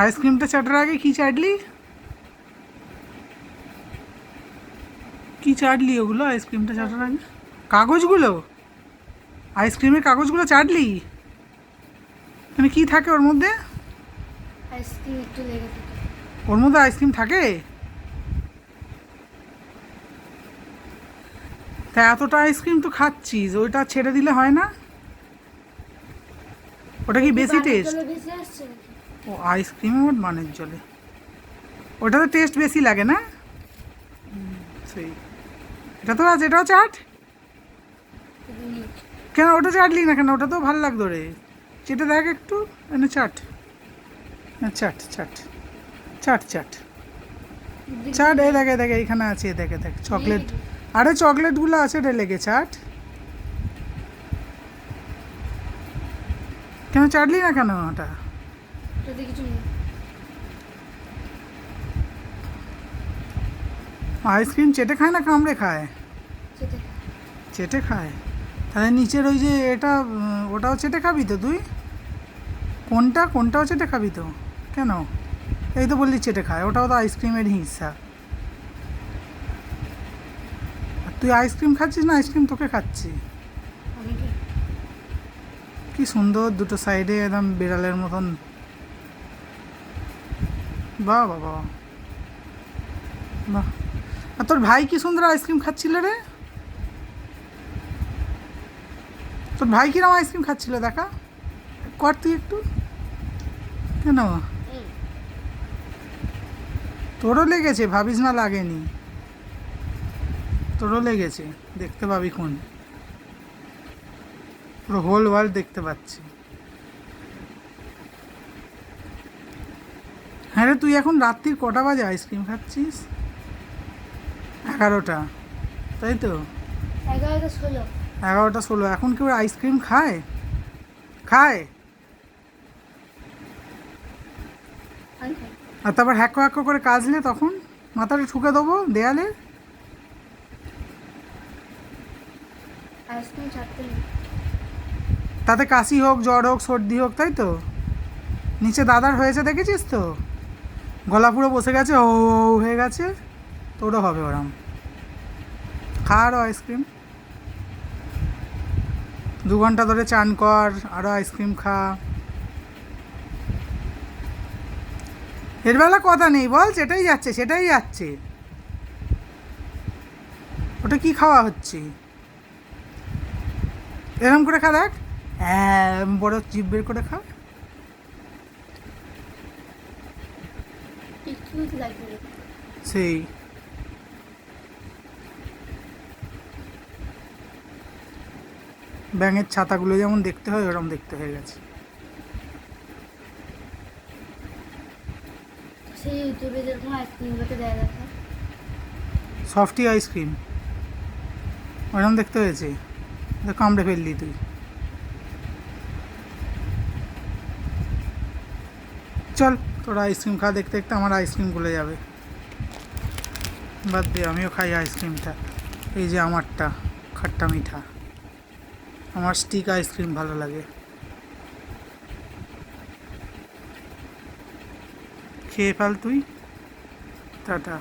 আইসক্রিমটা চাটার আগে কি চাটলি? কি চাটলি ওগুলো আইসক্রিমটা চাটার আগে? কাগজগুলো? আইসক্রিমের কাগজগুলো চাটলি? মানে কি থাকে ওর মধ্যে? আইসক্রিম একটু লেগে থাকে। ওর মধ্যে আইসক্রিম থাকে? তা এতটা আইসক্রিম তো খাচ্ছিস ওইটা ছেড়ে দিলে হয় না? ওটা কি বেশি টেস্ট ও আইসক্রিম আমার বানের জলে। ওটা তো টেস্ট বেশি লাগে না? সেই। এটা তো আছে, এটাও চাট? কেন, ওটা চাটলি না কেন? ওটা তো ভালো লাগতো রে। চেটে দেখ একটু এনে চাট। হ্যাঁ চাট চাট। চাট চাট। চাট, এই দেখে দেখে এখানে আছে এ দেখে দেখ চকলেট আরে চকলেটগুলো আছে রে লেগে, চাট। কেন, চাটলি না কেন ওটা? কিছু আইসক্রিম চেটে খায় না কামড়ে খায়? চেটে খায়। তাহলে নিচের ওই যে এটা ওটাও চেটে খাবি তো তুই? কোনটা কোনটাও চেটে খাবি তো? কেন? এই তো বললি চেটে খায় ওটাও তো আইসক্রিমের হিংসা। তুই আইসক্রিম খাচ্ছিস না আইসক্রিম তোকে খাচ্ছি। কি সুন্দর দুটো সাইডে একদম বিড়ালের মতন বাহ বাহ বাহ। বাহ। আর তোর ভাই কি সুন্দর আইসক্রিম খাচ্ছিল রে? তোর ভাই কিরম আইসক্রিম খাচ্ছিল দেখা? কর তুই একটু। কেন। তোরও লেগেছে ভাবিস না লাগেনি। তোরও লেগেছে দেখতে পাবি কোন। পুরো হোল ওয়ার্ল্ড দেখতে পাচ্ছি। হ্যাঁ রে তুই এখন রাত্রির কটা বাজে আইসক্রিম খাচ্ছিস? এগারোটা। তাই তো? এগারোটা ষোলো। এগারোটা ষোলো। এখন কেউ আইসক্রিম খায়? খায়? আর তারপর হ্যাক্কো হ্যাক্কো করে কাজলে তখন? মাথাটা ঠুকে দেবো দেয়ালে? তাতে কাশি হোক জ্বর হোক সর্দি হোক তাই তো? নিচে দাদার হয়েছে দেখেছিস তো? গলা পুরো বসে গেছে, ও হয়ে গেছে তোরও হবে ওরম। খা আরও আইসক্রিম। দু ঘণ্টা ধরে চান কর আরও আইসক্রিম খা। এর বেলা কথা নেই, বল, সেটাই যাচ্ছে সেটাই যাচ্ছে। ওটা কি খাওয়া হচ্ছে? এরম করে খা দেখ। বড় জিভ বের করে খা একটু লাগবে রে। সেই। ব্যাঙের ছাতাগুলো যেমন দেখতে হয় ওরকম দেখতে হয়ে গেছে। সেই ইউটিউবে যেরকম আইসক্রিমগুলোতে দেয় দেখা সফটি আইসক্রিম ওরকম দেখতে হয়েছে। কামড়ে ফেললি তুই। চল। তোরা আইসক্রিম খা, দেখতে দেখতে আমার আইসক্রিম গলে যাবে। বাদ দিয়ে আমিও খাই আইসক্রিমটা। এই যে আমারটা, খাট্টা মিঠা। আমার স্টিক আইসক্রিম ভালো লাগে। খেয়ে ফেল তুই। টাটা।